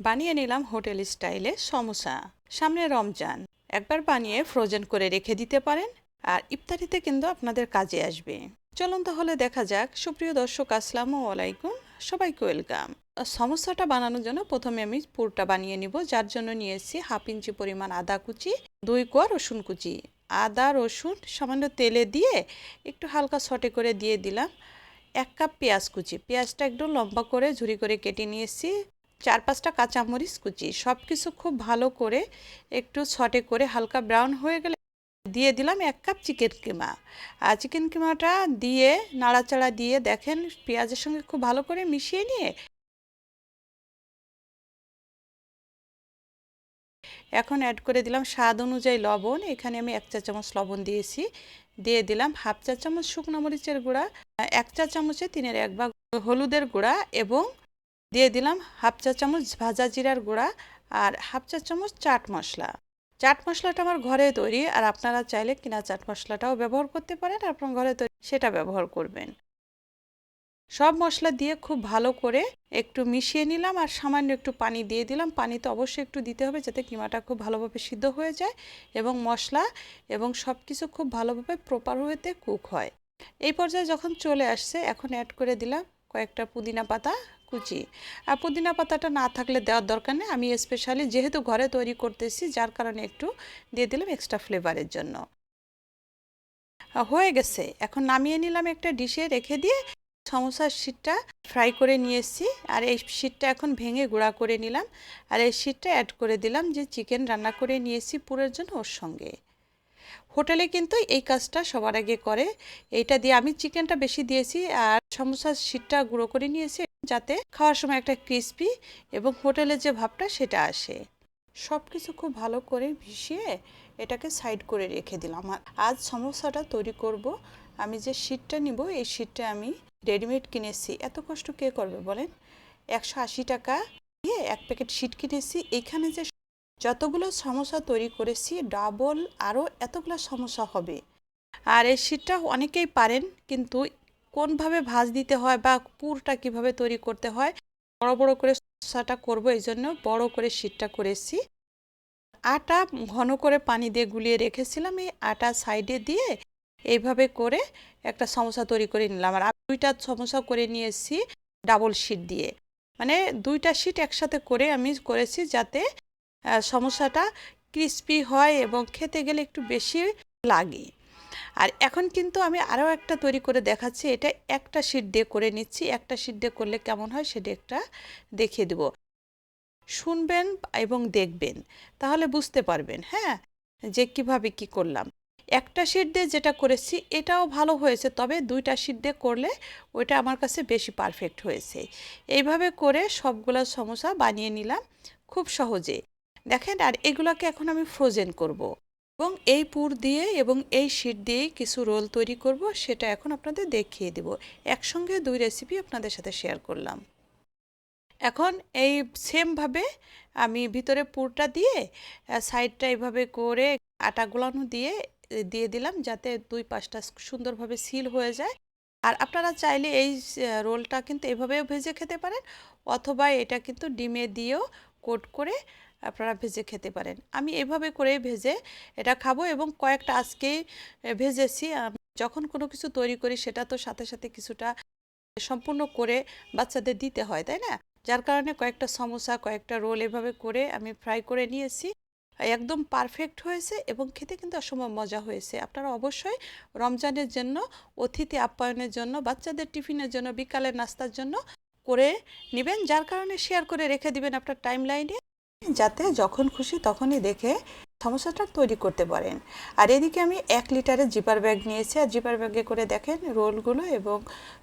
বানিয়ে নিলাম হোটেল স্টাইলে সমোসা। সামনে রমজান। একবার বানিয়ে ফ্রোজেন করে রেখে দিতে পারেন, আর ইফতারিতে কিন্তু আপনাদের কাজে আসবে। চলুন তাহলে দেখা যাক। সুপ্রিয় দর্শক, আসসালামু আলাইকুম। সবাইকে ওয়েলকাম। সমস্যাটা বানানোর জন্য প্রথমে আমি পুরটা বানিয়ে নিব। যার জন্য নিয়েছি হাফ ইঞ্চি পরিমাণ আদা কুচি, দুই কোয়া রসুন কুচি। আদা, রসুন সামান্য তেলে দিয়ে একটু হালকা সটে করে দিয়ে দিলাম। এক কাপ পেঁয়াজ কুচি। পেঁয়াজটা একটু লম্বা করে ঝুরি করে কেটে নিয়েছি। চার পাঁচটা কাঁচামরিচ কুচি। সব কিছু খুব ভালো করে একটু ছটে করে হালকা ব্রাউন হয়ে গেলে দিয়ে দিলাম এক কাপ চিকেন কিমা। আর চিকেন কিমাটা দিয়ে, নাড়াচাড়া দিয়ে দেখেন পেঁয়াজের সঙ্গে খুব ভালো করে মিশিয়ে নিয়ে এখন অ্যাড করে দিলাম স্বাদ অনুযায়ী লবণ। এখানে আমি এক চা চামচ লবণ দিয়েছি। দিয়ে দিলাম হাফ চা চামচ শুকনো মরিচের গুঁড়া, এক চা চামচে তিনের এক ভাগ হলুদের গুঁড়া এবং দিয়ে দিলাম হাফ চা চামচ ভাজা জিরার গুঁড়া আর হাফ চা চামচ চাট মশলা। চাট মশলাটা আমার ঘরে তৈরি আর আপনারা চাইলে কিনা চাট মশলাটাও ব্যবহার করতে পারেন, আপনার ঘরে তৈরি সেটা ব্যবহার করবেন। সব মশলা দিয়ে খুব ভালো করে একটু মিশিয়ে নিলাম আর সামান্য একটু পানি দিয়ে দিলাম। পানি তো অবশ্যই একটু দিতে হবে যাতে কিমাটা খুব ভালোভাবে সিদ্ধ হয়ে যায় এবং মশলা এবং সব কিছু খুব ভালোভাবে প্রপার ওয়েতে কুক হয়। এই পর্যায়ে যখন চলে আসছে, এখন অ্যাড করে দিলাম কয়েকটা পুদিনা পাতা কুচি আর পুদিনা পাতাটা না থাকলে দেওয়ার দরকার নেই। আমি স্পেশালি যেহেতু ঘরে তৈরি করতেছি, যার কারণে একটু দিয়ে দিলাম এক্সট্রা ফ্লেভারের জন্য। হয়ে গেছে। এখন নামিয়ে নিলাম একটা ডিশে রেখে দিয়ে সমোসার শীটটা ফ্রাই করে নিয়ে এসেছি আর এই শীটটা এখন ভেঙে গুঁড়া করে নিলাম। আর এই শীটটা অ্যাড করে দিলাম যে চিকেন রান্না করে নিয়েছি পুরের জন্য ওর সঙ্গে। হোটেলে কিন্তু এই কাজটা সবার আগে করে। এইটা দিয়ে আমি চিকেনটা বেশি দিয়েছি আর সমোসার শীটটা গুঁড়ো করে নিয়েছি। যাতে খাওয়ার সময় একটা ক্রিস্পি এবং হোটেলের যে ভাবটা সেটা আসে। সব কিছু খুব ভালো করে ভিসিয়ে এটাকে সাইড করে রেখে দিলাম। আর আজ সমস্যাটা তৈরি করব। আমি যে শীটটা নিব, এই শীটটা আমি রেডিমেড কিনেছি। এত কষ্ট কে করবে বলেন? একশো আশি টাকা দিয়ে এক প্যাকেট শীট কিনেছি। এখানে যে যতগুলো সমস্যা তৈরি করেছি ডাবল আরও এতগুলো সমস্যা হবে। আর এই শীটটা অনেকেই পারেন, কিন্তু কোনভাবে ভাজ দিতে হয় বা পুরটা কীভাবে তৈরি করতে হয়, বড় বড় করে সমস্যাটা করব এই জন্য বড় করে শীটটা করেছি। আটা ঘন করে পানি দিয়ে গুলিয়ে রেখেছিলাম, এই আটা সাইডে দিয়ে এইভাবে করে একটা সমস্যা তৈরি করে নিলাম। আর দুইটা সমস্যা করে নিয়েছি ডাবল শিট দিয়ে। মানে দুইটা শিট একসাথে করে আমি করেছি যাতে সমস্যাটা ক্রিস্পি হয় এবং খেতে গেলে একটু বেশি লাগে। আর এখন কিন্তু আমি আরও একটা তৈরি করে দেখাচ্ছি, এটা একটা শিট দিয়ে করে নিচ্ছি, একটা শিট দিয়ে করলে কেমন হয় সেটা একটা দেখিয়ে দেব। শুনবেন এবং দেখবেন, তাহলে বুঝতে পারবেন হ্যাঁ যে কীভাবে কি করলাম। একটা শিট দিয়ে যেটা করেছি, এটাও ভালো হয়েছে, তবে দুইটা শিট দিয়ে করলে ওইটা আমার কাছে বেশি পারফেক্ট হয়েছে। এইভাবে করে সবগুলো সমস্যা বানিয়ে নিলাম খুব সহজে। দেখেন, আর এগুলোকে এখন আমি ফ্রোজেন করব। এবং এই পুর দিয়ে এবং এই শিট দিয়েই কিছু রোল তৈরি করব, সেটা এখন আপনাদের দেখিয়ে দেব। একসঙ্গে দুই রেসিপি আপনাদের সাথে শেয়ার করলাম। এখন এই সেমভাবে আমি ভিতরে পুরটা দিয়ে সাইডটা এইভাবে করে আটা গোলানো দিয়ে দিয়ে দিলাম যাতে দুই পাশটা সুন্দরভাবে সিল হয়ে যায়। আর আপনারা চাইলে এই রোলটা কিন্তু এভাবেও ভেজে খেতে পারেন, অথবা এটা কিন্তু ডিমে দিয়েও কোট করে আপনারা ভেজে খেতে পারেন। আমি এভাবে করে ভেজে এটা খাব এবং কয়েকটা আজকেই ভেজেছি। যখন কোনো কিছু তৈরি করি সেটা তো সাথে সাথে কিছুটা সম্পূর্ণ করে বাচ্চাদের দিতে হয়, তাই না? যার কারণে কয়েকটা সমোসা, কয়েকটা রোল এভাবে করে আমি ফ্রাই করে নিয়েছি। একদম পারফেক্ট হয়েছে এবং খেতে কিন্তু অসম্ভব মজা হয়েছে। আপনারা অবশ্যই রমজানের জন্য, অতিথি আপ্যায়নের জন্য, বাচ্চাদের টিফিনের জন্য, বিকালের নাস্তার জন্য করে নেবেন, যার কারণে শেয়ার করে রেখে দিবেন আপনার টাইম লাইনে যাতে যখন খুশি তখনই দেখে সমস্যাটা তৈরি করতে পারেন। আর এদিকে আমি এক লিটারের জিপার ব্যাগ নিয়েছি। আর জিপার ব্যাগে করে দেখেন রোলগুলো এবং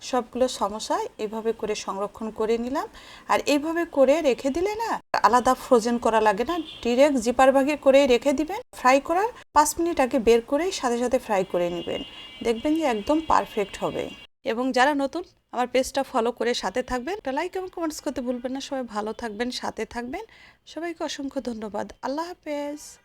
সবগুলো সমস্যা এভাবে করে সংরক্ষণ করে নিলাম। আর এইভাবে করে রেখে দিলে না, আলাদা ফ্রোজেন করা লাগে না। ডিরেক্ট জিপার ব্যাগে করে রেখে দিবেন। ফ্রাই করার পাঁচ মিনিট আগে বের করেই সাথে সাথে ফ্রাই করে নেবেন। দেখবেন যে একদম পারফেক্ট হবে। এবং যারা নতুন, আমার পেজটা ফলো করে সাথে থাকবেন। একটা লাইক এবং কমেন্টস করতে ভুলবেন না। সবাই ভালো থাকবেন, সাথে থাকবেন। সবাইকে অসংখ্য ধন্যবাদ। আল্লাহ হাফেজ।